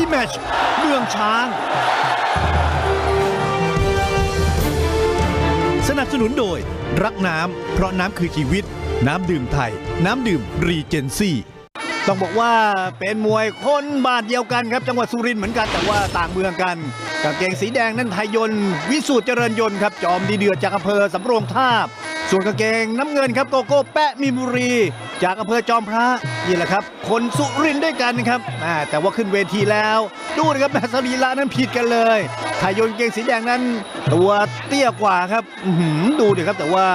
ี้แมชเมืองช้าง สนับสนุนโดย รักน้ำเพราะน้ำคือชีวิต น้ำดื่มไทย น้ำดื่มรีเจนซี่ต้องบอกว่าเป็นมวยคนบาทเดียวกันครับ จังหวัดสุรินทร์เหมือนกันแต่ว่าต่างเมืองกันกางเกงสีแดงนั่นไทยยนวิสูตรเจริญยนต์ครับจอมดีเดือดจากอำเภอสำโรงทาบ ส่วนกางเกงน้ำเงินครับโกโก้แปะมีบุรี จากอำเภอจอมพระนี่แหละครับ คนสุรินด้วยกันครับแต่ว่าขึ้นเวทีแล้ว ดูนะครับแม่สรีระนั้นผิดกันเลยไทยโยนต์กางเกงสีแดงนั้น ตัวเตี้ยกว่าครับดูดิครับแต่ว่า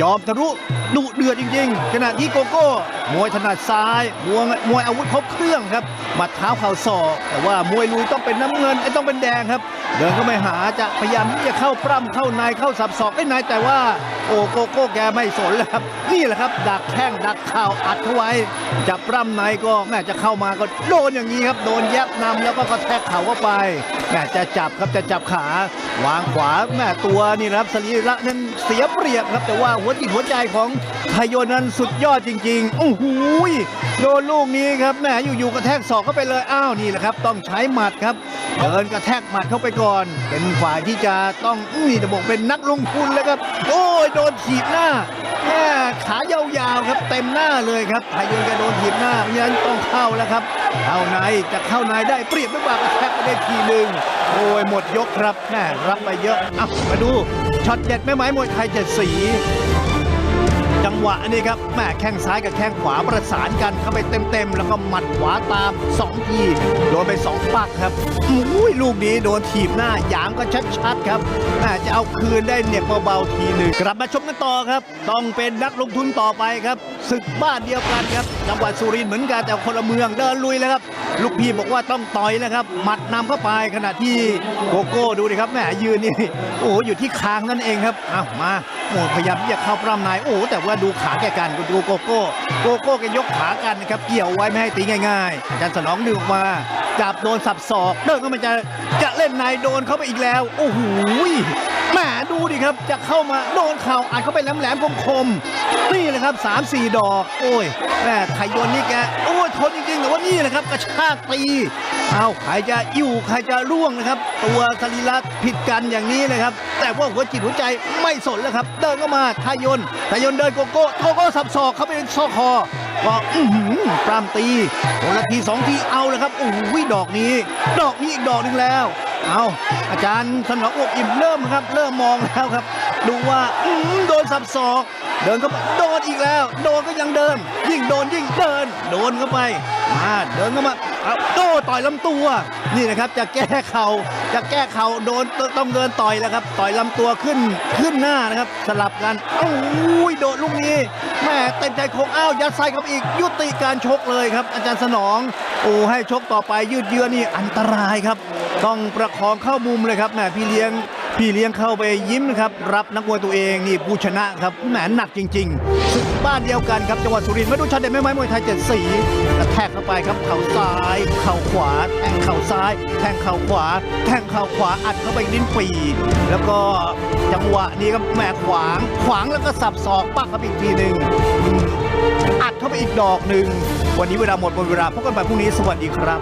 จอมทะลุดุเดือดจริงๆ ขณะที่โกโก้มวยถนัดซ้ายมวยมวยอาวุธครบเครื่องครับหมัดเท้าเข่าศอกแต่ว่ามวยลุยต้องเป็นน้ำเงินไอ้ต้องเป็นแดงครับ เดินเข้าไปหาจะพยายามที่จะเข้าปล้ำเข้าในเข้าสับศอกไอ้นายแต่ว่า โอ้โกโก้แกไม่สนแล้วครับ นี่แหละครับ ดักแข้งดักข่าวอัดเข้าไว้จะปล้ำในก็แม่จะเข้ามาก็โดนอย่างนี้ครับ โดนแยบนำแล้วก็กระแทกเข่าเข้าไปแม่จะจับครับจะจับขาวางขวาแม่ตัวนี่นะครับสรีระนั้นเสียเปรียบครับแต่ว่าหัวจิตหัวใจของไทยโยนนั้นสุดยอดจริงๆโอ้โหย โดนลูกนี้ครับแม่อยู่ๆกระแทกศอกเข้าไปเลยอ้าวนี่แหละครับ ต้องใช้หมัดครับเดินกระแทกหมัดเข้าไปก่อน เป็นฝ่ายที่จะต้องนี่จะบอกเป็นนักลงทุนเลยครับ โอ้ยโดนถีบหน้าแม่ขายาวๆครับ เต็มหน้าเลยครับไทยโยนแกโดนถีบหน้าเพราะฉะนั้นต้องเข้าแล้วครับเข้าในจะเข้าในได้เปรียบหรือเปล่ากระแทกไปได้ทีหนึ่งโอ้ยหมดยกครับแม่รับไปเยอะอะมาดูช็อตเด็ดแม่ไม้มวยไทยเจ็ดสี จังหวะนี้ครับแม่แข้งซ้ายกับแข้งขวาประสานกันเข้าไปเต็มๆ แล้วก็หมัดขวาตาม2ทีโดนไป 2 ปักครับอุ้ยลูกนี้โดนถีบหน้าหยามก็ชัดๆครับแม่จะเอาคืนได้เหน็บเบาๆทีหนึ่งกลับมาชมกันต่อครับ ต้องเป็นนักลงทุนต่อไปครับศึกบ้านเดียวกันครับจังหวัดสุรินทร์เหมือนกันแต่คนละเมืองเดินลุยเลยครับลูกพี่บอกว่าต้องต่อยแล้วครับหมัดนำเข้าไปขณะที่โกโก้ดูดิครับแม่ยืนนี่โอ้อยู่ที่คางนั่นเองครับอ้าวมา โอ้พยายามที่จะเข้าปล้ำนายโอ้แต่ว่าดูขาแกกันดูโกโก้โกโก้แกยกขากันนะครับเกี่ยวไว้ไม่ให้ตีง่ายๆอาจารย์สนองดึงออกมาจับโดนสับศอกเดินเข้ามาจะจะเล่นนายโดนเข้าไปอีกแล้ว โอ้โห แหมดูดิครับจะเข้ามาโดนเข่าอัดเข้าไปแหลมๆคมๆนี่แหละครับสามสี่ดอก โอ้ยแม่ไทยนนี่แกโอ้ยทนจริงๆแต่ว่านี่แหละครับกระชากตีเอาใครจะอิ่ใครจะร่วงนะครับ ตัวสรีระผิดกันอย่างนี้เลยครับ แต่ว่าหัวจิตหัวใจไม่สนแล้วครับ เดินเข้ามาทายนทายนเดินโกโก้โกโก้สับศอกเข้าไปในซอกคอก็อื้อหือปรามตีคนละทีสองทีเอาเลยครับโอ้โหดอกนี้ ดอกนี้อีกดอกหนึ่งแล้ว เอาอาจารย์สนองอกอิ่มเริ่มครับ เริ่มมองแล้วครับ ดูว่าอืโดนสับศอก เดินเข้าไปโดนอีกแล้ว โดนก็ยังเดิน ยิ่งโดนยิ่งเดิน โดนเข้าไปมาเดินเข้ามาเอาโต้ต่อยลำตัวนี่นะครับจะแก้เข่าจะแก้เข่าโดนต้องเดินต่อยแล้วครับ ต่อยลำตัวขึ้นขึ้นหน้านะครับ สลับกันโอ้ยโดดลูกนี้แม่เต็มใจโคงอ้าวยัดไส้เข้าไปอีกยุติการชกเลยครับ อาจารย์สนองโอ้ให้ชกต่อไปยืดเยื้อนี่อันตรายครับ ต้องประคองเข้ามุมเลยครับแหมพี่เลี้ยงพี่เลี้ยงเข้าไปยิ้มครับรับนักมวยตัวเองนี่ผู้ชนะครับแหมหนักจริงๆศึกบ้านเดียวกันครับจังหวัดสุรินทร์มาดูช็อตเด็ดแม่ไม้มวยไทยเจ็ดสีกระแทกเข้าไปครับเข่าซ้าย เข่าขวาแทงเข่าซ้าย แทงเข่าขวา แทงเข่าขวาอัดเข้าไปลิ้นปี แล้วก็จังหวะนี้ครับแหมขวาง ขวางแล้วก็สับศอกปักเข้าไปอีกทีหนึ่งอัดเข้าไปอีกดอกหนึ่งวันนี้เวลาหมดหมดเวลาพบกันใหม่พรุ่งนี้สวัสดีครับ